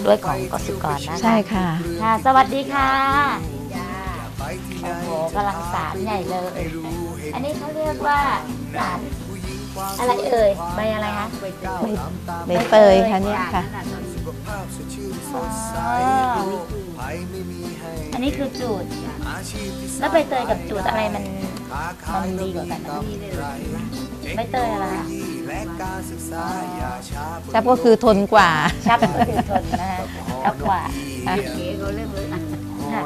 ออกด้วยของกสิกรนะคะใช่ค่ะ ค่ะ สวัสดีค่ะโอ้โหกำลังสารใหญ่เลย อันนี้เขาเรียกว่าสารอะไรเอ่ยใบอะไรคะใบใบเตยค่ะเนี่ยค่ะอ๋ออันนี้คือจูด แล้วใบเตยกับจูดอะไรมันมันดีกว่ากันนะใบเตยอะไร คะจับก็คือทนกว่า ชับก็คือทนนะคะชับกว่าค่ะค่ะ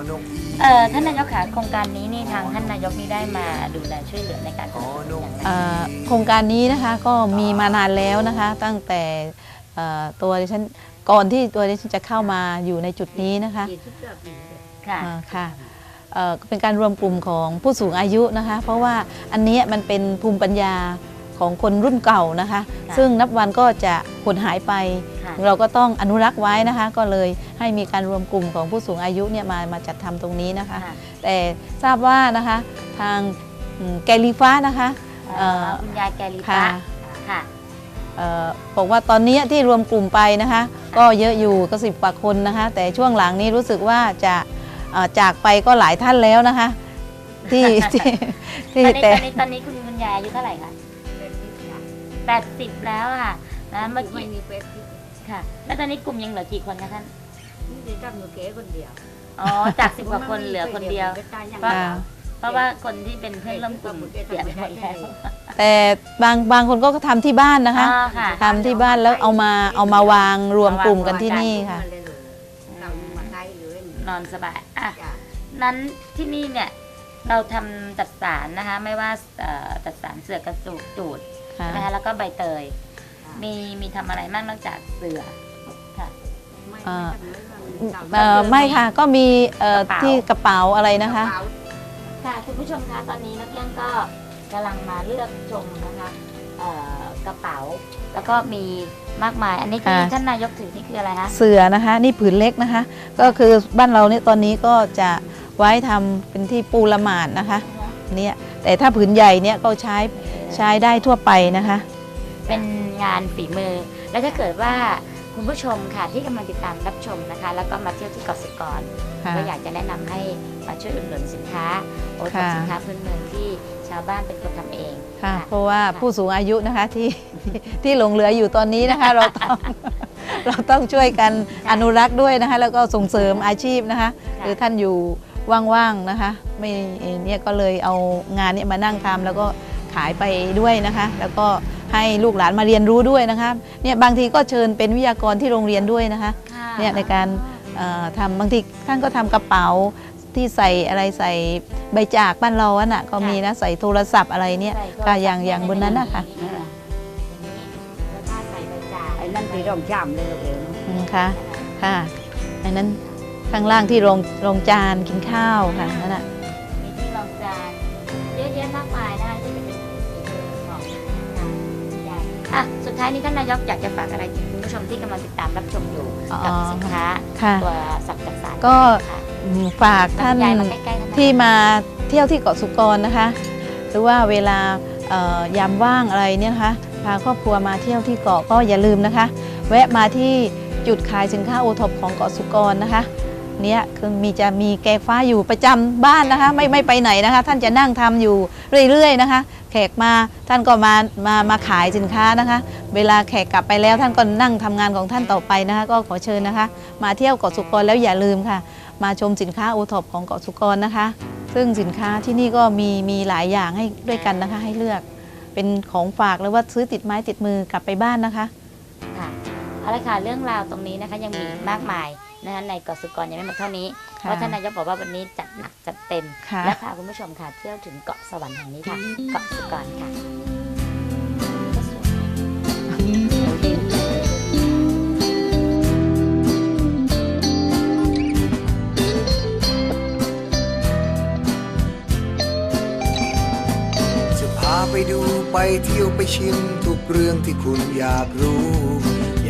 เอ่อท่านนายกขาโครงการนี้นี่ทางท่านนายกนี่ได้มาดูแลช่วยเหลือในการพัฒนาอย่างไรเอ่อโครงการนี้นะคะก็มีมานานแล้วนะคะ ตั้งแต่เอ่อตัวดิฉันก่อนที่ตัวดิฉันจะเข้ามาอยู่ในจุดนี้นะคะค่ะอ่าค่ะเอ่อก็เป็นการรวมกลุ่มของผู้สูงอายุนะคะ เพราะว่าอันเนี้ยมันเป็นภูมิปัญญา ของคนรุ่นเก่านะคะค่ะซึ่งนับวันก็จะหดหายไปค่ะเราก็ต้องอนุรักษ์ไว้นะคะ ก็เลยให้มีการรวมกลุ่มของผู้สูงอายุเนี่ยมามาจัดทำตรงนี้นะคะค่ะแต่ทราบว่านะคะทางอืมแกลีฟ้านะคะเอ่อเอ่อคุณยายแกลีค่ะฟ้าค่ะเอ่อบอกว่าตอนนี้ที่รวมกลุ่มไปนะคะ ก็เยอะอยู่ก็สิบกว่าคนนะคะ แต่ช่วงหลังนี้รู้สึกว่าจะเอ่อจากไปก็หลายท่านแล้วนะคะ ที่ที่ตที่อนนี้แต่ตอนนี้ตอนนี้คุณคุณยายอายุเท่าไหร่คะ แปดสิบแล้วค่ะนะเมื่อกี้ค่ะ แล้วตอนนี้กลุ่มยังเหลือกี่คนคะท่านอ๋อ จากสิบกว่าคนเหลือคนเดียวอ่าเพราะว่าคนที่เป็นเพื่อนร่วมกลุ่มเสียไปหมดแล้วแต่บางบางคนก็ทำที่บ้านนะคะอ๋อค่ะ ทำที่บ้านแล้วเอามาเอามาวางรวมกลุ่มกันที่นี่ค่ะนอนสบายอะนั้นที่นี่เนี่ยเราทำจัดสารนะคะ ไม่ว่าเอ่อจัดสารเสือกระสูจูด ค่ะ นะคะแล้วก็ใบเตย มีมีทำอะไรบ้างนอกจากเสือค่ะเอ่อไม่ค่ะก็มีเอ่อกระเป๋า ที่กระเป๋าอะไรนะคะ ค่ะคุณผู้ชมคะตอนนี้นักเรียนก็กำลังมาเลือกชมนะคะเอ่อกระเป๋า แล้วก็มีมากมาย อันนี้ที่ค่ะ ท่านนายกถือนี่คืออะไรคะเสือนะคะ นี่ผืนเล็กนะคะ ก็คือบ้านเราเนี่ยตอนนี้ก็จะไว้ทำเป็นที่ปูละหมาดนะคะเนี่ย แต่ถ้าผืนใหญ่เนี่ยก็ใช้ใช้ได้ทั่วไปนะคะ เป็นงานฝีมือ แล้วถ้าเกิดว่าคุณผู้ชมค่ะที่กำลังติดตามรับชมนะคะ แล้วก็มาเที่ยวที่เกาะสกรค่ะก็อยากจะแนะนำให้มาช่วยอุดหนุนสินค้าโอท็อปค่ะ สินค้าพื้นเมืองที่ชาวบ้านเป็นคนทำเองค่ะค่ะ เพราะว่าผู้สูงอายุนะคะที่ ที่หลงเหลืออยู่ตอนนี้นะคะ เราต้องเราต้องช่วยกันอนุรักษ์ด้วยนะคะ แล้วก็ส่งเสริมอาชีพนะคะ หรือท่านอยู่ ว่างๆนะคะไม่เนี่ยก็เลยเอางานเนี้มานั่งทำแล้วก็ขายไปด้วยนะคะ แล้วก็ให้ลูกหลานมาเรียนรู้ด้วยนะคะเนี่ยบางทีก็เชิญเป็นวิทยากรที่โรงเรียนด้วยนะคะค่ะเนี่ยในการเอ่อทำบางทีท่านก็ทำกระเป๋าที่ใส่อะไรใส่ใบจากบ้านเราอะน่ะก็มีนะใส่โทรศัพท์อะไรเนี่ยใส่โทรศัพท์ค่ะอย่างอย่างบนนั้นนะคะอย่างนี้แล้วถ้าใส่ใบจากไอ้นั่นที่ร่องจำเลยเองอืมค่ะค่ะอันนั้น ข้างล่างที่โรงโรงจานกินข้าวค่ะนั่นน่ะมีที่รองจานเยอะแยะมากมายนะคะที่จะเป็นฝีมือของทางคุณยายอะสุดท้ายนี้ท่านนายกอยากจะฝากอะไรถึงคุณผู้ชมที่กำลังติดตามรับชมอยู่อ๋อกับสินค้าค่ะตัวสับจักสารก็ค่ะอืมฝากท่านยายมาใกล้ๆท่านนายกที่มาเที่ยวที่เกาะสุกรนะคะ หรือว่าเวลาเอ่อยามว่างอะไรเนี่ยนะคะพาครอบครัวมาเที่ยวที่เกาะก็อย่าลืมนะคะ แวะมาที่จุดขายสินค้าโอท็อปของเกาะสุกรนะคะ เนี่ยคือมีจะมีแกงฟ้าอยู่ประจำบ้านนะคะ ไม่ไม่ไปไหนนะคะ ท่านจะนั่งทำอยู่เรื่อยๆนะคะ แขกมาท่านก็มามามาขายสินค้านะคะ เวลาแขกกลับไปแล้วท่านก็นั่งทำงานของท่านต่อไปนะคะ ก็ขอเชิญนะคะ มาเที่ยวเกาะสุกรแล้วอย่าลืมค่ะ มาชมสินค้าโอท็อปของเกาะสุกรนะคะ ซึ่งสินค้าที่นี่ก็มีมีหลายอย่างให้ด้วยกันนะคะ ให้เลือกเป็นของฝากหรือว่าซื้อติดไม้ติดมือกลับไปบ้านนะคะค่ะเอาละค่ะเรื่องราวตรงนี้นะคะยังมีมากมาย นะคะในเกาะสุกรยังไม่หมดเท่านี้ค่ะเพราะท่านนายกบอกว่าวันนี้จัดหนักจัดเต็มค่ะและพาคุณผู้ชมค่ะเที่ยวถึงเกาะสวรรค์แห่งนี้ค่ะ เกาะสุกรค่ะจะพาไปดูไปเที่ยวไปชิมทุกเรื่องที่คุณอยากรู้อย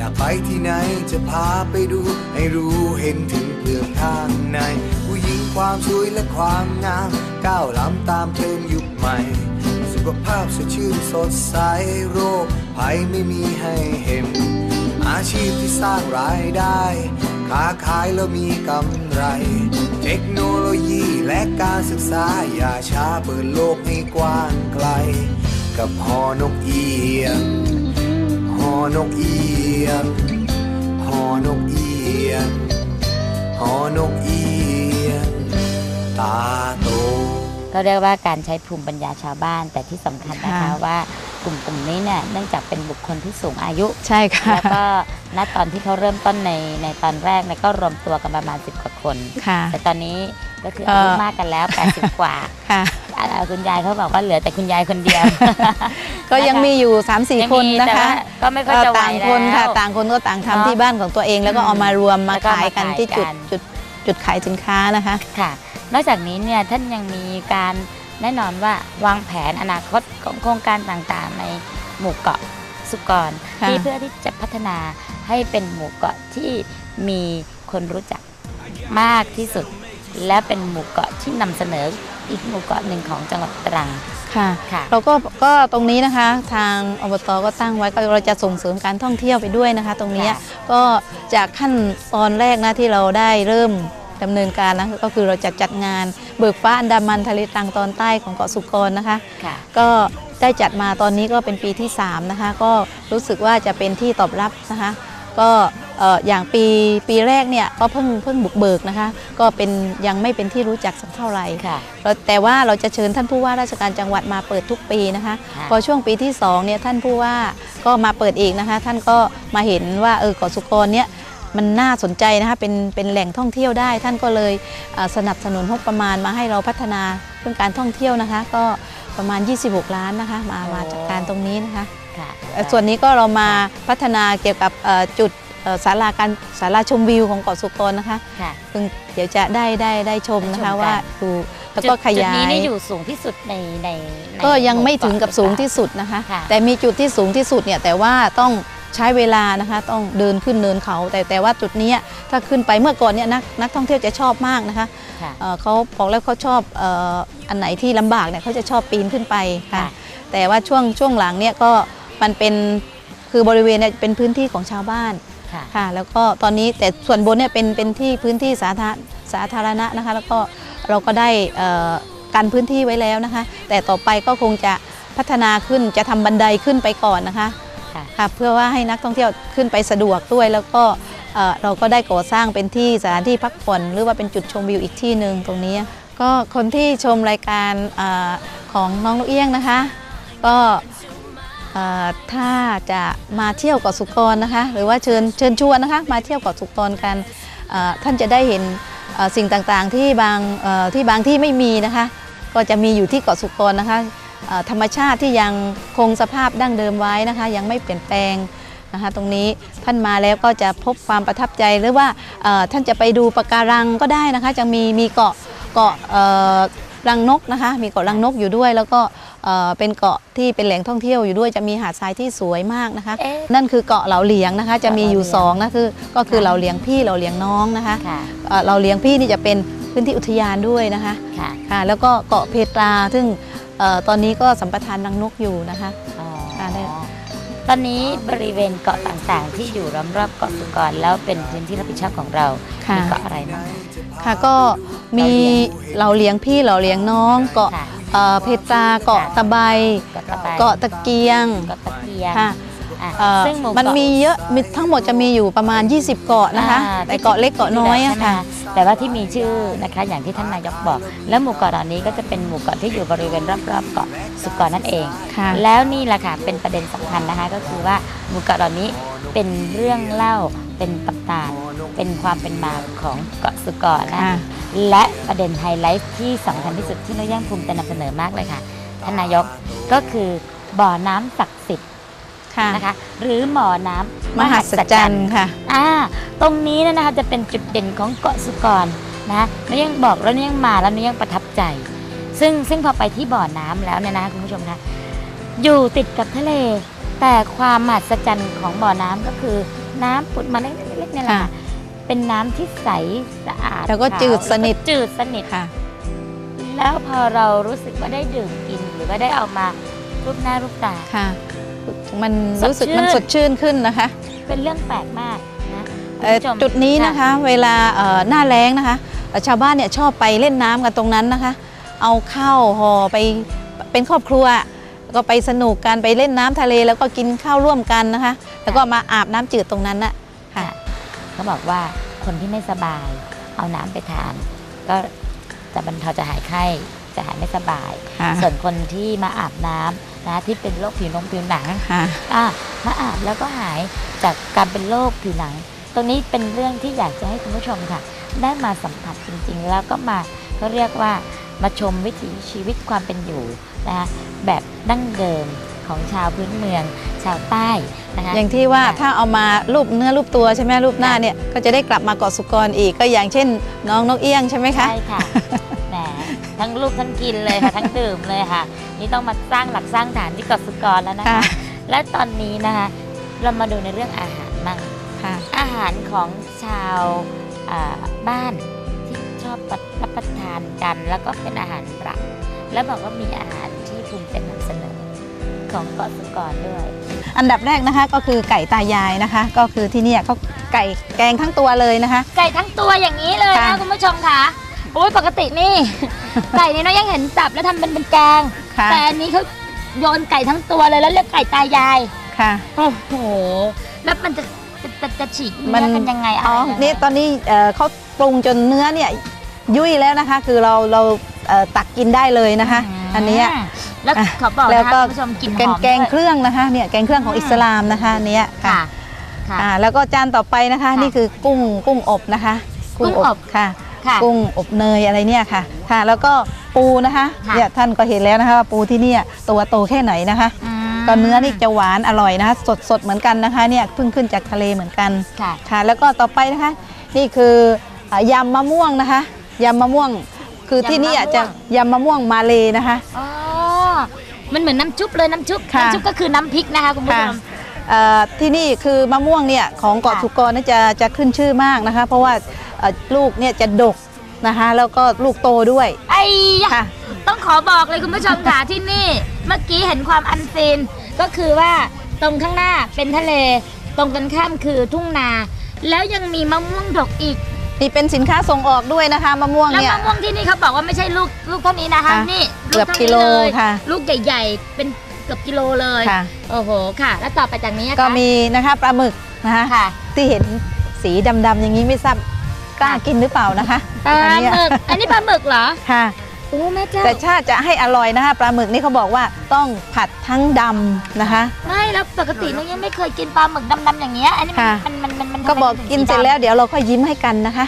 ากไปที่ไหนจะพาไปดู ให้รู้เห็นถึงเปลือกข้างใน ผู้หญิงความสวยและความงาม ก้าวล้ำตามเทรนยุคใหม่ สุขภาพสดชื่นสดใสโรคภัยไม่มีให้เห็น อาชีพที่สร้างรายได้ ค้าขายแล้วมีกำไร เทคโนโลยีและการศึกษาอย่าช้าเปิดโลกให้กว้างไกล กับหอนกเอียง อนกเอียงหอนกเอียงหอนกเอียงตาโตก็เรียกว่าการใช้ภูมิปัญญาชาวบ้าน แต่ที่สำคัญนะคะค่ะว่ากลุ่มกลุ่มนี้เนี่ยเนื่องจากเป็นบุคคลที่สูงอายุใช่ค่ะแล้วก็ณตอนที่เขาเริ่มต้นในในตอนแรกเนี่ยก็รวมตัวกันประมาณ 10 กว่าคนค่ะแต่ตอนนี้ก็คืออายุเอ่อมากกันแล้ว 80 กว่าค่ะอ่าคุณยายเขาบอกว่าเหลือแต่คุณยายคนเดียว ก็ยังมีอยู่3ยัง4คนมีนะแต่คะว่าก็ไม่ค่อยจะไหวต่างแล้วคนค่ะต่างคนก็ต่างเนทำอะที่บ้านของตัวเองแล้วก็อืมเอามารวมมาแล้วก็ขายกันมาขายที่จุดกันจุดจุดขายสินค้านะคะค่ะ นอกจากนี้เนี่ยท่านยังมีการแน่นอนว่าวางแผนอนาคตของโครงการต่างๆ ในหมู่เกาะสุกรค่ะที่เพื่อที่จะพัฒนาให้เป็นหมู่เกาะที่มีคนรู้จักมากที่สุด และเป็นหมู่เกาะที่นำเสนออีกหมู่เกาะหนึ่งของจังหวัดตรัง ค่ะ ค่ะ เราก็ก็ตรงนี้นะคะ ทางอบตก็ตั้งไว้ก็เราจะส่งเสริมการท่องเที่ยวไปด้วยนะคะ ตรงเนี้ยค่ะ ก็จากขั้นตอนแรกนะที่เราได้เริ่มดำเนินการนะก็คือเราจะจัดงานเบิกฟ้าอันดามันทะเลตรังตอนใต้ของเกาะสุกรนะคะ ค่ะ ก็ได้จัดมาตอนนี้ก็เป็นปีที่ 3 นะคะ ก็รู้สึกว่าจะเป็นที่ตอบรับนะคะ ก็เอ่ออย่างปีปีแรกเนี่ยก็เพิ่งเพิ่งบุกเบิกนะคะ ก็เป็นยังไม่เป็นที่รู้จักสักเท่าไหร่ค่ะแล้วแต่ว่าเราจะเชิญท่านผู้ว่าราชการจังหวัดมาเปิดทุกปีนะคะค่ะพอช่วงปีที่2เนี่ยท่านผู้ว่าก็มาเปิดอีกนะคะ ท่านก็มาเห็นว่าเออเกาะสุกรเนี่ยมันน่าสนใจนะคะเป็นเป็นแหล่งท่องเที่ยวได้ ท่านก็เลยเอ่อสนับสนุนงบประมาณมาให้เราพัฒนาเรื่องการท่องเที่ยวนะคะ ก็ประมาณ 26 ล้านนะคะ มามาจากการตรงนี้นะคะค่ะเอ่อส่วนนี้ก็เรามาพัฒนาเกี่ยวกับเอ่อจุดเอ่อ ศาลาการศาลาชมวิวของเกาะสุกรนะคะค่ะซึ่งเดี๋ยวจะได้ได้ได้ชมนะคะได้ชมกัน ว่าดูแล้วก็ขจุดยานี้ย นี่อยู่สูงที่สุดในในในก็ยังไม่ถึงกับหสูงเกาะที่สุดนะคะ ค่ะ แต่มีจุดที่สูงที่สุดเนี่ยแต่ว่าต้องใช้เวลานะคะต้องเดินขึ้นเนินเขา แต่แต่ว่าจุดเนี้ยถ้าขึ้นไปเมื่อก่อนเนี่ยนักนักท่องเที่ยวจะชอบมากนะคะค่ะ เอ่อเขาบอกแล้วเขาชอบเอ่ออันไหนที่ลำบากเนี่ยเขาจะชอบปีนขึ้นไปค่ะ ค่ะ แต่ว่าช่วงช่วงหลังเนี่ยก็มันเป็นคือบริเวณเนี่ยเป็นพื้นที่ของชาวบ้าน ค่ะค่ะแล้วก็ตอนนี้แต่ส่วนบนเนี่ยเป็นเป็นที่พื้นที่สาธารสาธารณะนะคะ แล้วก็เราก็ได้เอ่อกันพื้นที่ไว้แล้วนะคะ แต่ต่อไปก็คงจะพัฒนาขึ้นจะทำบันไดขึ้นไปก่อนนะคะค่ะค่ะเพื่อว่าให้นักท่องเที่ยวขึ้นไปสะดวกด้วย แล้วก็เอ่อเราก็ได้ก่อสร้างเป็นที่สถานที่พักผ่อนหรือว่าเป็นจุดชมวิวอีกที่หนึ่งตรงนี้ ก็คนที่ชมรายการเออของน้องลูกเอี้ยงนะคะ ก็เอ่อ ถ้าจะมาเที่ยวเกาะสุกรนะคะ หรือว่าเชิญเชิญชวนนะคะ มาเที่ยวเกาะสุกรกันท่านจะได้เห็นสิ่งต่างๆที่บางที่บางที่ไม่มีนะคะ ก็จะมีอยู่ที่เกาะสุกรนะคะธรรมชาติที่ยังคงสภาพดั้งเดิมไว้นะคะ ยังไม่เปลี่ยนแปลงนะคะ ตรงนี้ท่านมาแล้วก็จะพบความประทับใจหรือว่าท่านจะไปดูปะการังก็ได้นะคะ จะมีมีเกาะเกาะรังนกนะคะ มีเกาะรังนกอยู่ด้วยแล้วก็ เอ่อเป็นเกาะที่เป็นแหล่งท่องเที่ยวอยู่ด้วยจะมีหาดทรายที่สวยมากนะคะเอ๊ะนั่นคือเกาะเหลาเหลียงนะคะ จะมีอยู่เกาะเหลาเหลียงสองนะคือก็คือเหลาเหลียงพี่เหลาเหลียงน้องนะคะค่ะเอ่อเหลาเหลียงพี่นี่จะเป็นพื้นที่อุทยานด้วยนะคะค่ะค่ะแล้วก็เกาะเพตราซึ่งเอ่อตอนนี้ก็สัมปทานรังนกอยู่นะคะอ๋อค่ะได้ตอนนี้บริเวณเกาะต่างๆ ที่อยู่รอบๆเกาะสุกรแล้วเป็นพื้นที่รับผิดชอบของเราค่ะมีเกาะอะไรบ้าง ค่ะก็มีเหล่าเลี้ยงพี่เหล่าเลี้ยงน้องเกาะค่ะ เอ่อเพตราเกาะตะไบเกาะตะไบเกาะตะเกียงเกาะตะเกียงค่ะอะเอ่อซึ่งหมู่มันเกาะมีเยอะมีทั้งหมดจะมีอยู่ประมาณ 20 เกาะนะคะอ่าแต่เกาะเล็กเกาะน้อยอะใช่ไหมค่ะแต่ว่าที่มีชื่อนะคะ อย่างที่ท่านนายกบอก แล้วหมู่เกาะเหล่านี้ก็จะเป็นหมู่เกาะที่อยู่บริเวณรอบๆเกาะสุกรนั่นเอง ค่ะ แล้วนี่แหละค่ะเป็นประเด็นสำคัญนะคะก็คือว่าหมู่เกาะเหล่านี้เป็นเรื่องเล่าเป็นตำนาน เป็นความเป็นมาของเกาะสุกรนะ ค่ะ และประเด็นไฮไลท์ที่สำคัญที่สุดที่เราย่างภูมิจะนำเสนอมากเลยค่ะ ท่านนายกก็คือบ่อน้ำศักดิ์สิทธิ์ค่ะ นะคะ หรือหมอน้ำมหัศจรรย์ค่ะ อ่าตรงนี้เนยนะคะจะเป็นจุดเด่นของเกาะสุกรนะแล้วยังบอกแล้วยังมาแล้วยังประทับใจ ซึ่งซึ่งพอไปที่บ่อน้ำแล้วเนี่ยนะคุณผู้ชมคะอยู่ติดกับทะเล แต่ความมหัศจรรย์ของบ่อน้ำก็คือน้ำผุดมาเล็กๆเนี่ยแหละค่ะ ค่ะ เป็นน้ำที่ใสสะอาดแล้วก็จืดสนิท แล้วก็จืดสนิท ค่ะ แล้วพอเรารู้สึกว่าได้ดื่มกินหรือว่าได้เอามารูปหน้ารูปตา ค่ะ มันสดรู้สึกชื่น มันสดชื่นขึ้นนะคะเป็นเรื่องแปลกมากนะคุณเอ่อผู้ชม จุดนี้นะคะ เวลาเอ่อหน้าแล้งนะคะเอ่อชาวบ้านเนี่ยชอบไปเล่นน้ำกันตรงนั้นนะคะ เอาข้าวห่อไปเป็นครอบครัว ก็ไปสนุกกันไปเล่นน้ำทะเล แล้วก็กินข้าวร่วมกันนะคะ แล้วก็มาอาบน้ำจืดตรงนั้นน่ะค่ะ เขาบอกว่าคนที่ไม่สบาย เอาน้ำไปทาน ก็จะบรรเทาจะหายไข้จะหายไม่สบาย ค่ะ ส่วนคนที่มาอาบน้ำนะที่เป็นโรคผิวนงผิวหนัง ค่ะ อะมาอาบแล้วก็หายจากการเป็นโรคผิวหนัง ตรงนี้เป็นเรื่องที่อยากจะให้คุณผู้ชมค่ะ ได้มาสัมผัสจริงๆ แล้วก็มาเขาเรียกว่ามาชมวิถีชีวิตความเป็นอยู่นะคะแบบดั้งเดิม ของชาวพื้นเมืองชาวใต้นะคะอย่างที่ว่าค่ะถ้าเอามารูปเนื้อรูปตัวใช่ไหมรูปหน้าเนี่ยก็จะได้กลับมาเกาะสุกรอีกก็อย่างเช่น น้องนกเอี้ยงใช่ไหมคะใช่ค่ะแหมทั้งลูกทั้งกินเลยค่ะทั้งดื่มเลยค่ะ นี่ต้องมาสร้างหลักสร้างฐานที่เกาะสุกรแล้วนะคะค่ะและตอนนี้นะคะเรามาดูในเรื่องอาหารบ้างค่ะอาหารของชาวอ่าบ้านที่ชอบรับประทานกัน แล้วก็เป็นอาหารหลักแล้วบอกว่ามีอาหารที่ภูมิใจนำเสนอ ของเกาะสุกรด้วย อันดับแรกนะคะก็คือไก่ตายายนะคะ ก็คือที่เนี่ยเขาไก่แกงทั้งตัวเลยนะคะ ไก่ทั้งตัวอย่างนี้เลยนะค่ะ คุณผู้ชมค่ะโอ้ยปกตินี่ ไก่นี่เนาะยังเห็นจับแล้วทำเป็นเป็นแกง ค่ะแต่อันนี้เขาโยนไก่ทั้งตัวเลยแล้วเรียกไก่ตายาย ค่ะ โอ้โห แล้วมันจะจะจะจะฉีกมัเนื้อกันยังไงอ๋อ อะไรยังไงนี่ตอนนี้เอ่อเขาปรุงจนเนื้อเนี่ยยุ่ยแล้วนะคะ คือเราเราเอ่อตักกินได้เลยนะคะอั นเนี้ยแล้วอะขอบอกแล้วนะคะก็คุณผู้ชมกินหแกงอมแกงด้วยเครื่องนะคะเนี่ยแกงเครื่องของอืมอิสลามนะคะอันเนี้ยค่ะค่ะค่ะอ่าแล้วก็จานต่อไปนะคะค่ะนี่คือกุ้งกุ้งอบนะคะ กุ้งอบค่ะค่ะ กุ้งอบเนยอะไรเนี่ยค่ะค่ะ แล้วก็ปูนะคะค่ะเนี่ยท่านก็เห็นแล้วนะคะว่าปูที่เนี่ยตัวโตแค่ไหนนะคะอืมก็เนื้อนี่จะหวานอร่อยนะคะสดสดเหมือนกันนะคะเนี่ยเพิ่งขึ้นจากทะเลเหมือนกันค่ะค่ะแล้วก็ต่อไปนะคะ นี่คืออ่ายำมะม่วงนะคะยำมะม่วง คือที่นี่อาจจะยำมะม่วงมาเลยนะคะ อ๋อ มันเหมือนน้ำจุ๊บเลยน้ำจุ๊บค่ะ น้ำจุ๊บก็คือน้ำพริกนะคะคุณผู้ค่ะชม เอ่อที่นี่คือมะม่วงเนี่ยของเกาะค่ะ สุกรนี่จะจะขึ้นชื่อมากนะคะ เพราะว่าเอ่อลูกเนี่ยจะดกนะคะ แล้วก็ลูกโตด้วยไอ้ยะ ค่ะ ต้องขอบอกเลยคุณผู้ชมค่ะ ที่นี่เมื่อกี้เห็นความอันซีนก็คือว่าตรงข้างหน้าเป็นทะเล ตรงกันข้ามคือทุ่งนา แล้วยังมีมะม่วงดกอีก นี่เป็นสินค้าส่งออกด้วยนะคะมะม่วงแล้วเนี่ย มะม่วงที่นี่เขาบอกว่าไม่ใช่ลูกลูกเท่านี้นะคะ ค่ะนี่เกือบท่านี้กิโลเยค่ะ ลูกใหญ่ ๆ เป็นเกือบกิโลเลย ค่ะ โอ้โหค่ะ แล้วต่อไปจากนี้อะคะก็มีนะคะปลาหมึกนะคะค่ะที่เห็นสีดำๆอย่างนี้ไม่ทราบกล้ากินหรือเปล่านะคะปลาอันเนี้ยหมึกอันนี้ปลาหมึกเหรอ ค่ะ โอ้แม่เจ้าแต่ถ้าจะให้อร่อยนะคะปลาหมึกนี่เขาบอกว่าต้องผัดทั้งดำนะคะ ไม่แล้วปกตินุ้ยยังไม่เคยกินปลาหมึกดำๆอย่างเงี้ยอันนี้ค่ะมันมันมันมันก็บอกทำไมกินถึงเสร็จแล้วเดี๋ยวเราค่อยยิ้มให้กันนะคะ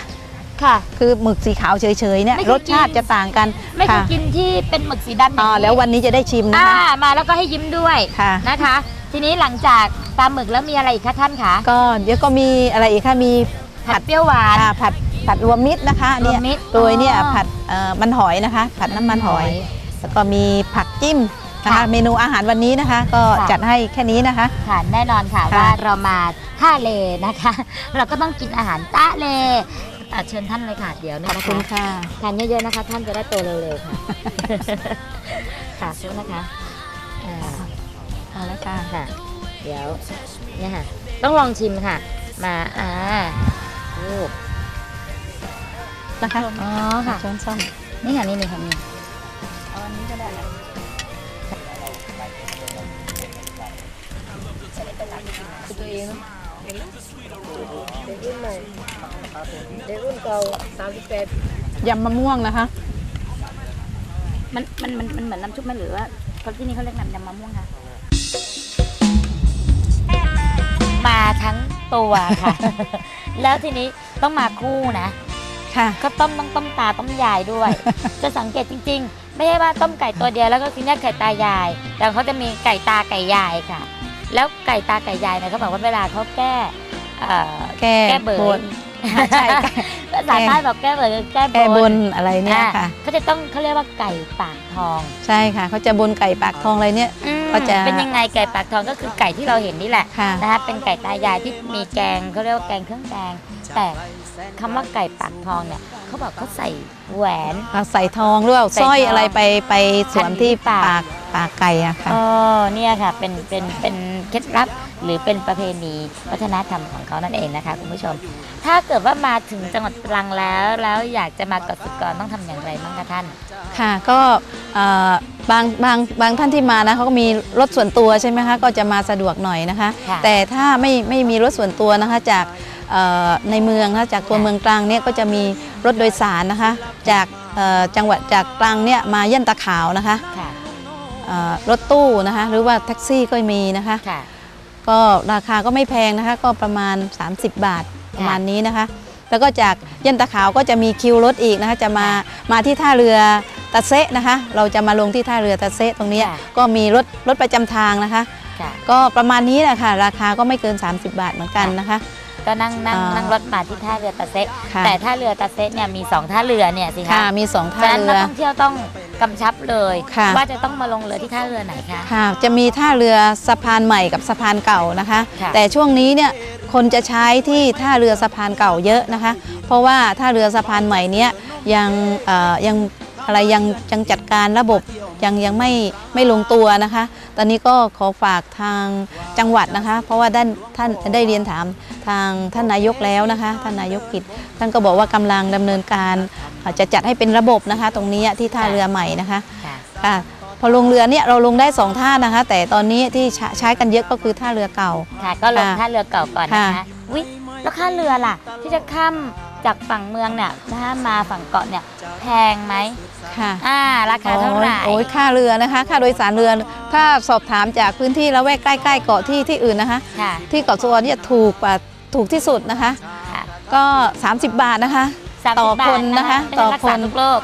ค่ะ คือหมึกสีขาวเฉยๆเนี่ยไม่เคยรสชาติกินจะต่างกัน ไม่เคยค่ะกินที่เป็นหมึกสีดำอย่างอ๋อนี้แล้ววันนี้จะได้ชิมนะอ่าคะมาแล้วก็ให้ยิ้มด้วยค่ะนะคะ ทีนี้หลังจากปลาหมึกแล้วมีอะไรอีกคะท่านคะก็เดี๋ยวก็มีอะไรอีกคะมีผัผัดดเปรี้ยวหวานอ่าผัด ผัดรวมมิตรนะคะรวเนี่มยมิตรโดยเนี่ยอ๋อผัดเอ่อมันหอยนะคะ ผัดน้ำมันหอย แล้วก็มีผักจิ้มนะคะค่ะเมนูอาหารวันนี้นะคะ ก็ค่ะจัดให้แค่นี้นะคะค่ะแน่นอนค่ะค่ะว่าเรามาท่าเลนะคะ เราก็ต้องกินอาหารตะเลอะเชิญท่านเลยค่ะเดี๋ยวขนะอบคะคุณค่ะทานเยอะๆนะคะ ท่านจะได้โตเร็วๆค่ะค่ะชุดนะคะอ่าเอาละค่ะค่ะ เดี๋ยวเนี่ยค่ะ ต้องลองชิมค่ะ มาอ่าโอ้ นะคะอ๋อค่ะช้อนส้อมนี่ค่ะนี่นี่ค่ะนี่เอาอันนี้ก็ได้ตัวเองเด็กรุ่นใหม่เด็กรุ่นเก่าสามสิบแปดยำมะม่วงนะคะ มันมันมันมันเหมือนน้ำชุบไหมหรือว่าคนที่นี่เขาเรียกน้ำยำมะม่วงคะมาทั้งตัวค่ะ แล้วทีนี้ต้องมาคู่นะ ค่ะก็ต้มต้องต้มตาต้มยายด้วย จะสังเกตจริง ๆ ไม่ใช่ว่าต้มไก่ตัวเดียวแล้วก็กินแค่ไก่ตายาย แต่เขาจะมีไก่ตาไก่ยายค่ะ แล้วไก่ตาไก่ยายเนี่ยเขาบอกว่าเวลาเขาแก้เอ่อแก้แก้เบยบนใช่ภาษาใต้บอกแก้เบยคือแก้แก้บบนนอะไรเนี่ยค่ะอ่าเขาจะต้องเขาเรียกว่าไก่ปากทอง ใช่ค่ะเขาจะบนไก่ปากทองอะไรเนี่ยอืมเขาจะเป็นยังไงไก่ปากทองก็คือไก่ที่เราเห็นนี่แหละค่ะนะคะเป็นไก่ตายายที่มีแกงเขาเรียกว่าแกงเครื่องแกงแต่ คำว่าไก่ปากทองเนี่ยเขาบอกเขาใส่แหวนอ่าใส่ทองหรือว่าใส่สร้อยทองอะไรไปไปสวมที่พันที่ปาปากกปากไก่อะค่ะอ๋อเนี่ยค่ะเป็นเป็นเป็นเคล็ดลับหรือเป็นประเพณีวัฒนธรรมของเขานั่นเองนะคะคุณผู้ชม ถ้าเกิดว่ามาถึงจังหวัดตรังแล้ว แล้วอยากจะมาเกาะสุกรต้องทำอย่างไรบ้างคะท่าน ค่ะก็เอ่อบางบางบางท่านที่มานะเขาก็มีรถส่วนตัวใช่ไหมคะก็จะมาสะดวกหน่อยนะคะ ค่ะ แต่ถ้าไม่ไม่มีรถส่วนตัวนะคะจากเอ่อ ในเมืองนะคะจากตัวค่ะเมืองตรังเนี่ยก็จะมีรถโดยสารนะคะ จากเอ่อจังหวัดจากตรังเนี่ยมาย่านตาขาวนะคะค่ะเอ่อรถตู้นะคะ หรือว่าแท็กซี่ก็มีนะคะค่ะก็ราคาก็ไม่แพงนะคะ ก็ประมาณ 30 บาทประมาณนี้นะคะ แล้วก็จากยันตะขาวก็จะมีคิวรถอีกนะคะ จะมามาที่ท่าเรือตะเซะนะคะ เราจะมาลงที่ท่าเรือตะเซะตรงเนี้ยค่ะก็มีรถรถประจำทางนะคะค่ะก็ประมาณนี้แหละค่ะ ราคาก็ไม่เกิน 30 บาทเหมือนกันนะคะ ก็นั่งนั่งอ่านั่นั่งรถมาที่ท่าเรือตะเซะค่ะ แต่ท่าเรือตะเซะเนี่ยมีสองท่าเรือเนี่ยสิค่ะคะมีสองท่าฉะนั้นเรืนักอ ท่องเที่ยวต้องกำชับเลย ค่ะ ว่าจะต้องมาลงเรือที่ท่าเรือไหนคะ ค่ะ จะมีท่าเรือสะพานใหม่กับสะพานเก่านะคะ ค่ะ แต่ช่วงนี้เนี่ยคนจะใช้ที่ท่าเรือสะพานเก่าเยอะนะคะ เพราะว่าท่าเรือสะพานใหม่เนี้ยยังเอ่อยังอะไรยังยังจัดการระบบ ยังยังไม่ไม่ลงตัวนะคะ ตอนนี้ก็ขอฝากทางจังหวัดนะคะ เพราะว่าด้านท่านได้เรียนถามทางท่านนายกแล้วนะคะ ท่านนายกกิจ ท่านก็บอกว่ากำลังดำเนินการเอ่อจะจัดให้เป็นระบบนะคะ ตรงนี้ที่ท่าเรือใหม่นะคะค่ะค่ะพอลงเรือเนี่ยเราลงได้สองท่านะคะ แต่ตอนนี้ที่ใช้ใช้กันเยอะก็คือท่าเรือเก่าค่ะก็ลงค่ะท่าเรือเก่าก่อนนะคะค่ะวิแล้วค่าเรือล่ะ ที่จะข้าม จากฝั่งเมืองเนี่ยนะคะมาฝั่งเกาะเนี่ยแพงไหมค่ะอ่าราคาเท่าไหร่โอ้ยค่าเรือนะคะ ค่าโดยสารเรือถ้าสอบถามจากพื้นที่ละแวกใกล้ๆเกาะที่ที่อื่นนะคะค่ะที่เกาะสุวรรณเนี่ยถูกกว่าถูกที่สุดนะคะค่ะก็ 30 บาทนะคะสามต่สิอบบาทคนนะคะไม่ต่ใช่อรักคษานทุกโรค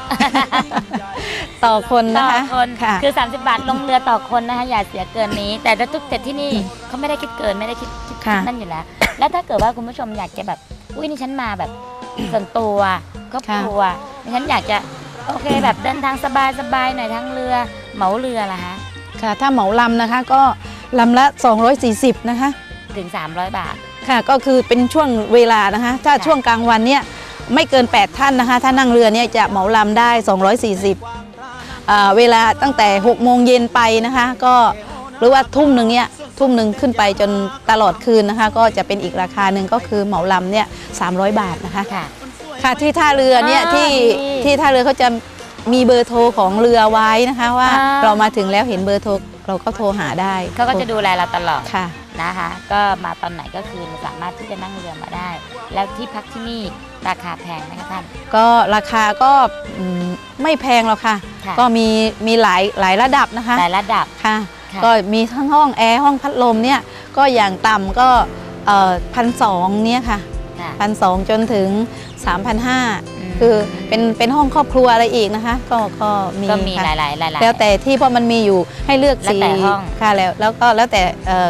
ต่อคนต่นะอคะคนค่ะคือ 30 บาทลงเรือต่อคนนะคะอย่าเสียเกินนี้ แต่ถ้าทุกแต่ที่นี่เขาไม่ได้คิดเกินไม่ได้คิดคิดค่ะนั่นอยู่แล้ว แล้วถ้าเกิดว่าคุณผู้ชมอยากจะแบบอุ้ยนี่ฉันมาแบบ ส่วนตัวครอบครัวนี่ฉันอยากจะโอเคแบบเดินทางสบายสบายๆหน่อยทั้งเรือเหมาเรือล่ะฮะค่ะ ถ้าเหมาลำนะคะก็ลำละ 240 นะคะ ถึง 300 บาท ค่ะ ก็คือเป็นช่วงเวลานะคะ ถ้าค่ะช่วงกลางวันเนี่ยไม่เกิน 8 ท่านนะคะ ถ้านั่งเรือเนี่ยจะเหมาลำได้ 240อ่าเวลาตั้งแต่ 6 โมงเย็นไปนะคะ ก็ หรือว่าทุ่มหนึ่งเนี่ยทุ่มหนึ่งขึ้นไปจนตลอดคืนนะคะ ก็จะเป็นอีกราคาหนึ่งก็คือเหมาลำเนี่ย300บาทนะคะค่ะค่ะที่ท่าเรือเนี่ยอ่าที่ดีที่ท่าเรือเขาจะมีเบอร์โทรของเรือไว้นะคะว่าอ่าเรามาถึงแล้วเห็นเบอร์โทรเราก็โทรหาได้เขาก็จะดูแลเราตลอดค่ะนะคะ ก็มาตอนไหนก็คือสามารถที่จะนั่งเรือมาได้ แล้วที่พักที่นี่ราคาแพงไหมคะท่านก็ราคาก็อืมไม่แพงหรอกค่ะค่ะ ก็มีมีหลายหลายระดับนะคะแต่ระดับค่ะค่ะ ก็มีทั้งห้องแอร์ห้องพัดลมเนี่ยก็อย่างต่ำก็พันสองเนี่ยค่ะค่ะพันสองจนถึง 3,500มคือเป็นเป็นห้องครอบครัวอะไรอีกนะคะ ก็ก็มีก็มีหค่ะลายๆหลายๆแล้วแต่ที่เพราะมันมีอยู่ให้เลือกแล้วสีแต่ห้องค่ะแล้วแล้วก็แล้วแต่เอ่อ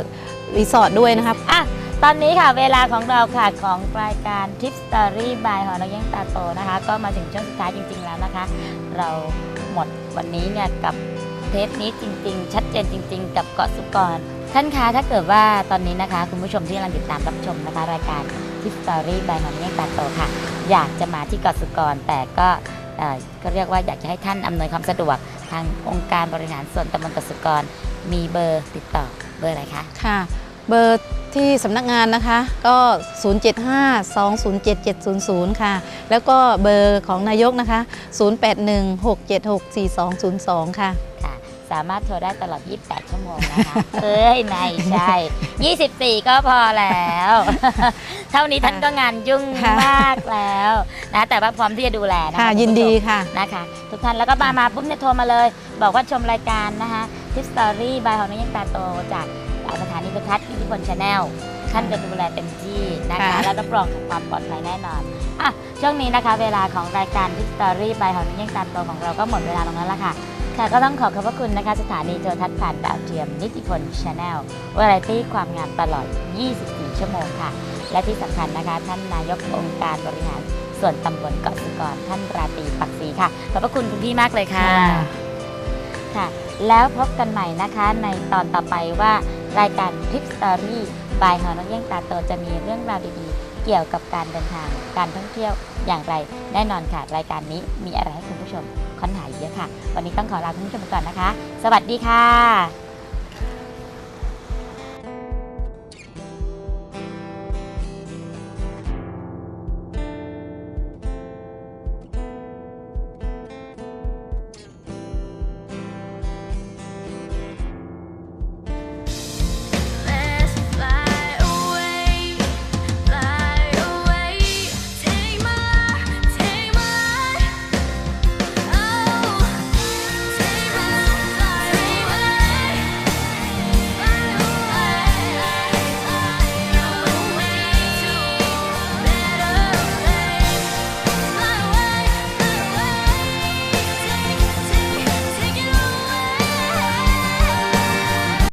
รีสอร์ทด้วยนะคะอะตอนนี้ค่ะเวลาของเราค่ะของรายการ Trip Story by หอนกยังตาโตนะคะ ก็มาถึงช่วงสุดท้ายจริง ๆ แล้วนะคะ เราหมดวันนี้เนี่ยกับ เทปนี้จริง ๆ ชัดเจนจริง ๆ กับเกาะสุกร ท่านคะถ้าเกิดว่าตอนนี้นะคะ คุณผู้ชมที่กำลังติดตามรับชมนะคะ รายการ Trip Story by หอนกยังตาโตค่ะ อยากจะมาที่เกาะสุกร แต่ก็ก็เรียกว่าอยากจะให้ท่านอำนวยความสะดวก ทางองค์การบริหารส่วนตำบลเกาะสุกร มีเบอร์ติดต่อเบอร์อะไรคะค่ะ เบอร์ที่สำนักงานนะคะก็ 075-207-700 ค่ะ แล้วก็เบอร์ของนายกนะคะ 0816764202 ค่ะค่ะ สามารถโทรได้ตลอด 28 ชั่วโมงนะคะ เอ้ยไม่ใช่ 24 ก็พอแล้ว เท่านี้ท่านก็งานยุ่งค่ะมากแล้วนะ แต่ว่าพร้อมที่จะดูแลนะคะค่ะคุณยินผู้ชมดีค่ะนะคะ ทุกท่านแล้วก็มามาปุ๊บเนี่ยโทรมาเลย บอกว่าชมรายการนะคะทิปสตอรี่บายของนยังตาโตจากสถานีโทรทัศน์อิทธิพลชาแนลท่านจะดูแลเต็มที่นะคะค่ะแล้วรับรองถึงความปลอดภัยแน่นอนอะช่วงนี้นะคะ เวลาของรายการทิปสตอรี่บายของนยังตาโตของเราก็หมดเวลาลงแล้วล่ะค่ะ ค่ะก็ต้องขอขอบพระคุณนะคะ สถานีโทรทัศน์ผ่านดาวเทียมนิติพลชาแนลวาไรตี้ความงามตลอด 24 ชั่วโมงค่ะ และที่สำคัญนะคะ ท่านนายกองค์การบริหาร ส่วนตำบลเกาะสุกรท่านราตรีปักศรีค่ะ ขอบพระคุณคุณพี่มากเลยค่ะ ค่ะ แล้วพบกันใหม่นะคะในตอนต่อไปว่ารายการ Tip Story บายหอนกเย่งตาโตจะมีเรื่องราวดีๆ เกี่ยวกับการเดินทาง การท่องเที่ยวอย่างไร แน่นอนค่ะ รายการนี้มีอะไรให้คุณผู้ชมค้นหา เยอะค่ะ วันนี้ต้องขอลาคุณผู้ชมไปก่อนนะคะ สวัสดีค่ะ